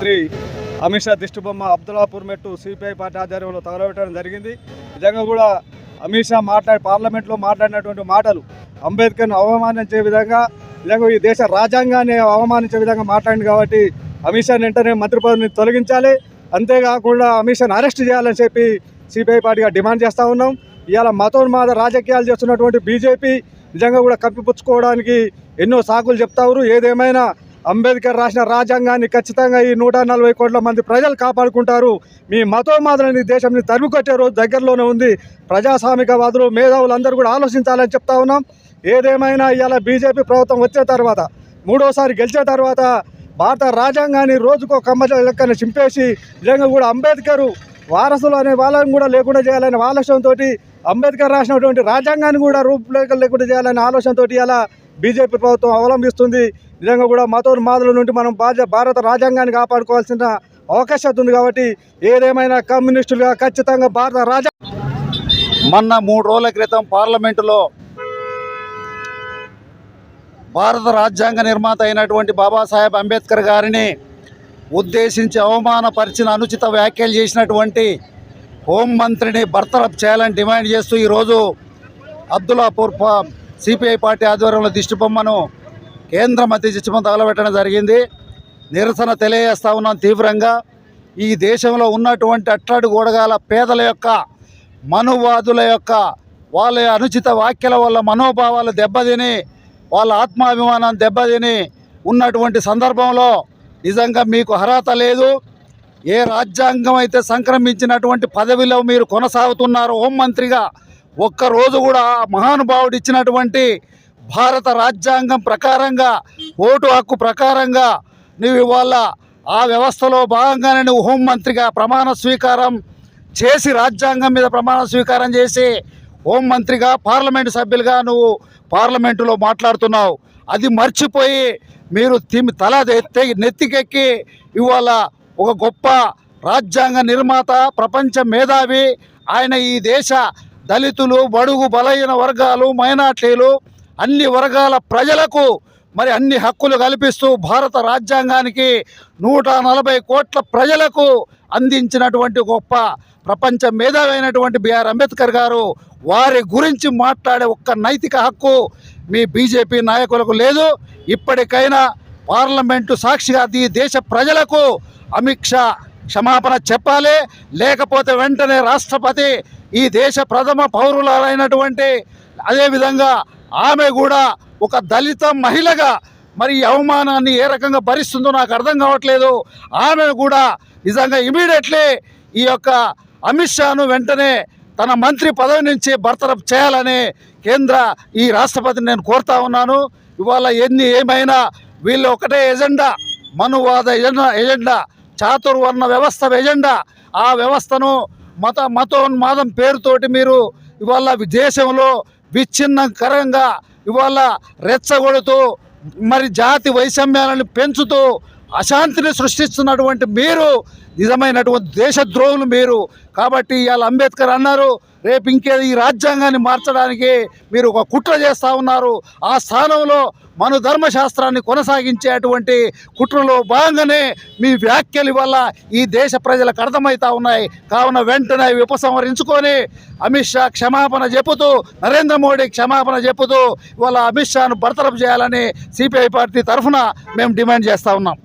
శ్రీ అమిత్ షా దిష్టిబొమ్మ అబ్దుల్లాపూర్ మెట్టు CPI party ఆధ్వర్యంలో తగలబెట్టడం జరిగింది. నిజంగా కూడా అమిత్ షా మాట్లాడి పార్లమెంట్లో మాట్లాడినటువంటి మాటలు అంబేద్కర్ను అవమానించే విధంగా నిజంగా ఈ దేశ రాజ్యాంగాన్ని అవమానించే విధంగా మాట్లాడింది కాబట్టి అమిత్ షాని వెంటనే మంత్రి పదవిని తొలగించాలి. అంతేకాకుండా అమిత్ షాని అరెస్ట్ చేయాలని చెప్పి సిపిఐ పార్టీగా డిమాండ్ చేస్తూ ఉన్నాం. ఇవాళ మతోన్మాద రాజకీయాలు చేస్తున్నటువంటి బీజేపీ నిజంగా కూడా కప్పిపుచ్చుకోవడానికి ఎన్నో సాకులు చెప్తారు ఏదేమైనా అంబేద్కర్ రాసిన రాజ్యాంగాన్ని ఖచ్చితంగా ఈ నూట నలభై కోట్ల మంది ప్రజలు కాపాడుకుంటారు. మీ మతోమాదులని దేశంని తరిమి రోజు దగ్గరలోనే ఉంది. ప్రజాస్వామికవాదులు మేధావులు అందరూ కూడా ఆలోచించాలని చెప్తా ఉన్నాం. ఏదేమైనా ఇవాళ బీజేపీ ప్రభుత్వం వచ్చిన తర్వాత మూడోసారి గెలిచిన తర్వాత భారత రాజ్యాంగాన్ని రోజుకో కమ్మ లెక్కన చింపేసి నిజంగా కూడా అంబేద్కర్ వారసులు అనే వాళ్ళని కూడా లేకుండా చేయాలనే ఆలోచనతో అంబేద్కర్ రాసినటువంటి రాజ్యాంగాన్ని కూడా రూపురేఖలు లేకుండా చేయాలనే ఆలోచనతో ఇలా బీజేపీ ప్రభుత్వం అవలంబిస్తుంది. నిజంగా కూడా మతోన్మాదుల నుండి మనం బాజ భారత రాజ్యాంగాన్ని కాపాడుకోవాల్సిన అవకాశం ఉంది కాబట్టి ఏదేమైనా కమ్యూనిస్టులుగా ఖచ్చితంగా భారత రాజ్యాంగ మొన్న మూడు రోజుల క్రితం పార్లమెంటులో భారత రాజ్యాంగ నిర్మాత అయినటువంటి బాబాసాహెబ్ అంబేద్కర్ గారిని ఉద్దేశించి అవమానపరిచిన అనుచిత వ్యాఖ్యలు చేసినటువంటి హోంమంత్రిని బర్తరఫ్ చేయాలని డిమాండ్ చేస్తూ ఈరోజు అబ్దుల్లాపూర్ సిపిఐ పార్టీ ఆధ్వర్యంలో దిష్టిబొమ్మను కేంద్ర మధ్య దిష్టిబొమ్మ తగలబెట్టడం జరిగింది. నిరసన తెలియజేస్తా ఉన్నాం తీవ్రంగా. ఈ దేశంలో ఉన్నటువంటి అట్లాడు గోడగాల పేదల యొక్క మనువాదుల యొక్క వాళ్ళ అనుచిత వ్యాఖ్యల వల్ల మనోభావాలు దెబ్బతిని వాళ్ళ ఆత్మాభిమానం దెబ్బతిని ఉన్నటువంటి సందర్భంలో నిజంగా మీకు అర్హత లేదు. ఏ రాజ్యాంగం అయితే సంక్రమించినటువంటి పదవిలో మీరు కొనసాగుతున్నారు హోంమంత్రిగా ఒక్కరోజు కూడా మహానుభావుడు ఇచ్చినటువంటి భారత రాజ్యాంగం ప్రకారంగా ఓటు హక్కు ప్రకారంగా నువ్వు ఇవాళ ఆ వ్యవస్థలో భాగంగానే నువ్వు హోంమంత్రిగా ప్రమాణ స్వీకారం చేసి రాజ్యాంగం మీద ప్రమాణ స్వీకారం చేసి హోంమంత్రిగా పార్లమెంటు సభ్యులుగా నువ్వు పార్లమెంటులో మాట్లాడుతున్నావు. అది మర్చిపోయి మీరు తిమి తల నెత్తికెక్కి ఇవాళ ఒక గొప్ప రాజ్యాంగ నిర్మాత ప్రపంచ మేధావి ఆయన ఈ దేశ దళితులు బడుగు బలహీన వర్గాలు మైనార్టీలు అన్ని వర్గాల ప్రజలకు మరి అన్ని హక్కులు కల్పిస్తూ భారత రాజ్యాంగానికి నూట నలభై కోట్ల ప్రజలకు అందించినటువంటి గొప్ప ప్రపంచ మేధావైనటువంటి బిఆర్ అంబేద్కర్ గారు వారి గురించి మాట్లాడే ఒక్క నైతిక హక్కు మీ బీజేపీ నాయకులకు లేదు. ఇప్పటికైనా పార్లమెంటు సాక్షిగా ఈ దేశ ప్రజలకు అమిత్ షా క్షమాపణ చెప్పాలి. లేకపోతే వెంటనే రాష్ట్రపతి ఈ దేశ ప్రథమ పౌరులైనటువంటి అదేవిధంగా ఆమె కూడా ఒక దళిత మహిళగా మరి ఈ అవమానాన్ని ఏ రకంగా భరిస్తుందో నాకు అర్థం కావట్లేదు. ఆమె కూడా నిజంగా ఇమీడియట్లీ ఈ యొక్క అమిత్ షాను వెంటనే తన మంత్రి పదవి నుంచి బర్తరఫ్ చేయాలని కేంద్ర ఈ రాష్ట్రపతిని నేను కోరుతా ఉన్నాను. ఇవాళ ఎన్ని ఏమైనా వీళ్ళు ఒకటే ఎజెండా మనువాద ఎజెండా ఎజెండా చాతుర్వర్ణ వ్యవస్థ ఎజెండా. ఆ వ్యవస్థను మత మతోన్మాదం పేరుతోటి మీరు ఇవాళ దేశంలో విచ్ఛిన్నకరంగా ఇవాళ రెచ్చగొడుతూ మరి జాతి వైషమ్యాలను పెంచుతూ అశాంతిని సృష్టిస్తున్నటువంటి మీరు నిజమైనటువంటి దేశద్రోహులు మీరు కాబట్టి ఇవాళ అంబేద్కర్ అన్నారు రేపు ఇంకేది ఈ రాజ్యాంగాన్ని మార్చడానికి మీరు ఒక కుట్ర చేస్తూ ఉన్నారు. ఆ స్థానంలో మన ధర్మశాస్త్రాన్ని కొనసాగించేటువంటి కుట్రలో భాగంగానే మీ వ్యాఖ్యల వల్ల ఈ దేశ ప్రజలకు అర్థమవుతా ఉన్నాయి. కావున వెంటనే ఉపసంహరించుకొని అమిత్ షా క్షమాపణ చెబుతూ నరేంద్ర మోడీ క్షమాపణ చెబుతూ ఇవాళ అమిత్ షాను బర్తరఫ్ చేయాలని సిపిఐ పార్టీ తరఫున మేము డిమాండ్ చేస్తూ ఉన్నాం.